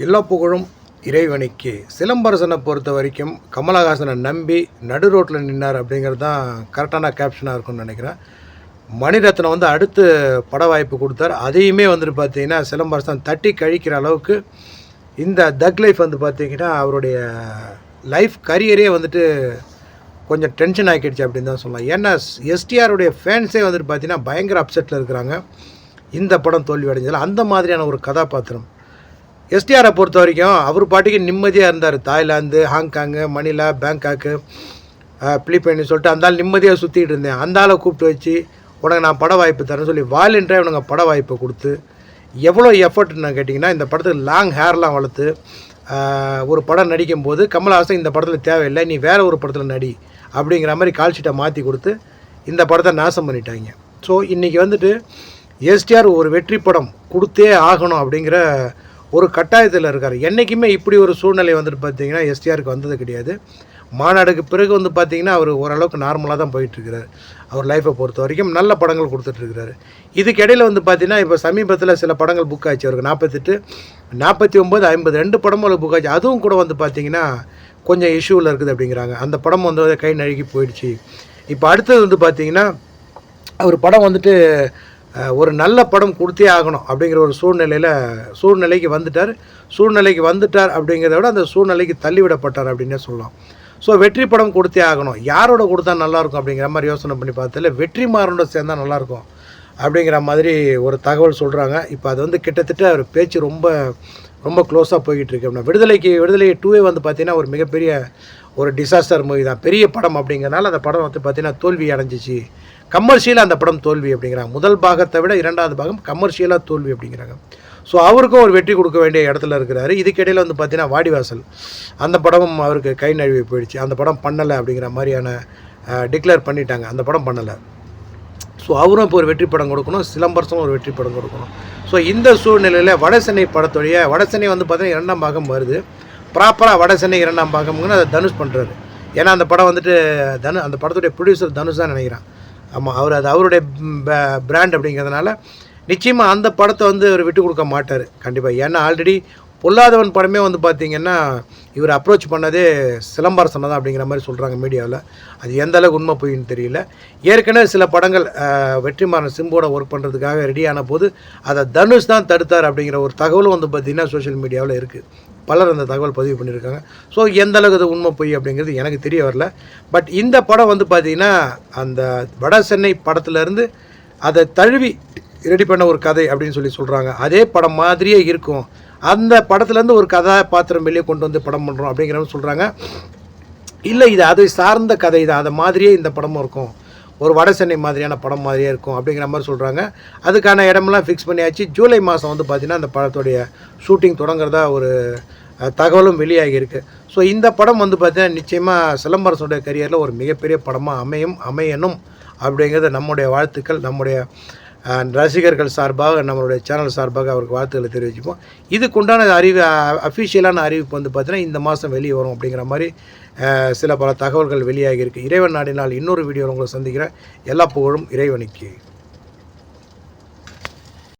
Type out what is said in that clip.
எல்லா புகழும் இறைவனுக்கு. சிலம்பரசனை பொறுத்த வரைக்கும் கமலஹாசனை நம்பி நடு ரோட்டில் நின்னார் அப்படிங்கிறது தான் கரெக்டான கேப்ஷனாக இருக்கும்னு நினைக்கிறேன். மணிரத்னம் வந்து அடுத்து பட வாய்ப்பு கொடுத்தார். அதையுமே வந்துட்டு பார்த்தீங்கன்னா சிலம்பரசன் தட்டி கழிக்கிற அளவுக்கு இந்த தக் லைஃப் வந்து பார்த்தீங்கன்னா அவருடைய லைஃப் கரியரே வந்துட்டு கொஞ்சம் டென்ஷன் ஆகிடுச்சு அப்படின்னு தான் சொல்லலாம். ஏன்னா எஸ்டிஆருடைய ஃபேன்ஸே வந்துட்டு பார்த்தீங்கன்னா பயங்கர அப்செட்டில் இருக்கிறாங்க. இந்த படம் தோல்வி அடைஞ்சதில் அந்த மாதிரியான ஒரு கதாபாத்திரம். எஸ்டிஆரை பொறுத்த வரைக்கும் அவர் பாட்டுக்கு நிம்மதியாக இருந்தார். தாய்லாந்து ஹாங்காங்கு மணிலா பேங்காக்கு பிலிப்பைன்னு சொல்லிட்டு அந்த ஆள் நிம்மதியாக சுற்றிட்டு இருந்தேன். அந்த ஆளை கூப்பிட்டு வச்சு உனக்கு நான் பட வாய்ப்பு தரேன்னு சொல்லி வாலண்டியாக உனக்கு பட வாய்ப்பை கொடுத்து எவ்வளோ எஃபர்ட்னு கேட்டிங்கன்னா இந்த படத்துக்கு லாங் ஹேர்லாம் வளர்த்து ஒரு படம் நடிக்கும்போது கமல்ஹாசன் இந்த படத்தில் தேவையில்லை நீ வேறு ஒரு படத்தில் நடி அப்படிங்கிற மாதிரி கால்ஷீட்டை மாற்றி கொடுத்து இந்த படத்தை நாசம் பண்ணிட்டாங்க. ஸோ இன்றைக்கி வந்துட்டு எஸ்டிஆர் ஒரு வெற்றி படம் கொடுத்தே ஆகணும் அப்படிங்கிற ஒரு கட்டாயத்தில் இருக்கார். என்றைக்குமே இப்படி ஒரு சூழ்நிலை வந்துட்டு பார்த்தீங்கன்னா எஸ்டிஆருக்கு வந்தது கிடையாது. மாநாடுக்கு பிறகு வந்து பார்த்தீங்கன்னா அவர் ஓரளவுக்கு நார்மலாக தான் போயிட்டுருக்கிறார். அவர் லைஃப்பை பொறுத்த வரைக்கும் நல்ல படங்கள் கொடுத்துட்ருக்கிறாரு இதுக்கு வந்து பார்த்தீங்கன்னா இப்போ சமீபத்தில் சில படங்கள் புக் ஆச்சு. அவருக்கு நாற்பத்தெட்டு நாற்பத்தி ஒம்பது ஐம்பது ரெண்டு படமும் புக் ஆச்சு. அதுவும் கூட வந்து பார்த்தீங்கன்னா கொஞ்சம் இஷ்யூவில் இருக்குது அப்படிங்கிறாங்க. அந்த படம் வந்து கை நழுகி போயிடுச்சு. இப்போ அடுத்தது வந்து பார்த்தீங்கன்னா அவர் படம் வந்துட்டு ஒரு நல்ல படம் கொடுத்தே ஆகணும் அப்படிங்கிற ஒரு சூழ்நிலையில் சூழ்நிலைக்கு வந்துட்டார். சூழ்நிலைக்கு வந்துட்டார் அப்படிங்கிறத விட அந்த சூழ்நிலைக்கு தள்ளிவிடப்பட்டார் அப்படின்னே சொல்லலாம். ஸோ வெற்றி படம் கொடுத்தே ஆகணும். யாரோட கொடுத்தா நல்லாயிருக்கும் அப்படிங்கிற மாதிரி யோசனை பண்ணி பார்த்ததில்ல வெற்றிமாறனோட சேர்ந்தால் நல்லாயிருக்கும் அப்படிங்கிற மாதிரி ஒரு தகவல் சொல்கிறாங்க இப்போ அது வந்து கிட்டத்தட்ட ஒரு பேச்சு ரொம்ப ரொம்ப க்ளோஸாக போய்கிட்டு இருக்கு. அப்படின்னா விடுதலைக்கு விடுதலை டூவே வந்து பார்த்தீங்கன்னா ஒரு மிகப்பெரிய ஒரு டிசாஸ்டர் மூவி தான். பெரிய படம் அப்படிங்கிறனால அந்த படம் வந்து பார்த்தீங்கன்னா தோல்வி அடைஞ்சிச்சு. கமர்ஷியலாக அந்த படம் தோல்வி அப்படிங்கிறாங்க. முதல் பாகத்தை விட இரண்டாவது பாகம் கமர்ஷியலாக தோல்வி அப்படிங்கிறாங்க. ஸோ அவருக்கும் ஒரு வெற்றி கொடுக்க வேண்டிய இடத்துல இருக்கிறாரு. இதுக்கிடையில் வந்து பார்த்தீங்கன்னா வாடிவாசல். அந்த படமும் அவருக்கு கை நழுவி போயிடுச்சு. அந்த படம் பண்ணலை அப்படிங்கிற மாதிரியான டிக்ளேர் பண்ணிட்டாங்க. அந்த படம் பண்ணலை. ஸோ அவரும் இப்போ ஒரு வெற்றி படம் கொடுக்கணும். சிலம்பரசனும் ஒரு வெற்றி படம் கொடுக்கணும். ஸோ இந்த சூழ்நிலையில் வடசென்னை படத்துடைய வடசென்னை வந்து பார்த்தீங்கன்னா இரண்டாம் பாகம் வருது. ப்ராப்பராக வடசென்னை இரண்டாம் பாகம்னு அதை தனுஷ் பண்ணுறாரு ஏன்னா அந்த படம் வந்துட்டு தனு அந்த படத்துடைய ப்ரொடியூசர் தனுஷ் தான் நினைக்கிறான். ஆமாம் அவர் அது அவருடைய பிராண்ட் அப்படிங்கிறதுனால நிச்சயமாக அந்த படத்தை வந்து அவர் விட்டு கொடுக்க மாட்டார். கண்டிப்பாக ஏன்னா ஆல்ரெடி பொல்லாதவன் படமே வந்து பார்த்திங்கன்னா இவர் அப்ரோச் பண்ணதே சிலம்பரசனை தான் அப்படிங்கிற மாதிரி சொல்கிறாங்க மீடியாவில் அது எந்த அளவுக்கு உண்மை போயின்னு தெரியல. ஏற்கனவே சில படங்கள் வெற்றிமாறன் சிம்போட ஒர்க் பண்ணுறதுக்காக ரெடியான போது அதை தனுஷ் தான் தடுத்தார் அப்படிங்கிற ஒரு தகவலும் வந்து பார்த்திங்கன்னா சோஷியல் மீடியாவில் இருக்குது பலர் அந்த தகவல் பதிவு பண்ணியிருக்காங்க. ஸோ எந்த அளவுக்கு அது உண்மை பொய் அப்படிங்கிறது எனக்கு தெரிய வரல. பட் இந்த படம் வந்து பார்த்திங்கன்னா அந்த வட சென்னை படத்துலேருந்து அதை தழுவி ரெடி பண்ண ஒரு கதை அப்படின்னு சொல்லி சொல்கிறாங்க அதே படம் மாதிரியே இருக்கும். அந்த படத்துலேருந்து ஒரு கதாபாத்திரம் வெளியே கொண்டு வந்து படம் பண்ணுறோம் அப்படிங்கிறவங்க சொல்கிறாங்க இல்லை இது அதை சார்ந்த கதை தான். அதை மாதிரியே இந்த படமும் இருக்கும். ஒரு வட சென்னை மாதிரியான படம் மாதிரியே இருக்கும் அப்படிங்கிற மாதிரி சொல்கிறாங்க அதுக்கான இடமெல்லாம் ஃபிக்ஸ் பண்ணியாச்சு. ஜூலை மாதம் வந்து பார்த்திங்கன்னா அந்த படத்துடைய ஷூட்டிங் தொடங்குறதா ஒரு தகவலும் வெளியாகி இருக்குது ஸோ இந்த படம் வந்து பார்த்தீங்கன்னா நிச்சயமாக சிலம்பரசனுடைய கரியரில் ஒரு மிகப்பெரிய படமாக அமையும் அமையணும் அப்படிங்கிறது நம்முடைய வாழ்த்துக்கள் நம்முடைய ரசிகர்கள் சார்பாக நம்மளுடைய சேனல் சார்பாக அவருக்கு வாழ்த்துக்களை தெரிவிச்சுப்போம். இதுக்குண்டான அறிவு அஃபிஷியலான அறிவிப்பு வந்து பார்த்தீங்கன்னா இந்த மாதம் வெளியே வரும் அப்படிங்கிற மாதிரி சில பல தகவல்கள் வெளியாகிருக்கு இறைவன் நாடினால் இன்னொரு வீடியோ உங்களை சந்திக்கிறேன். எல்லா புகழும் இறைவனுக்கு.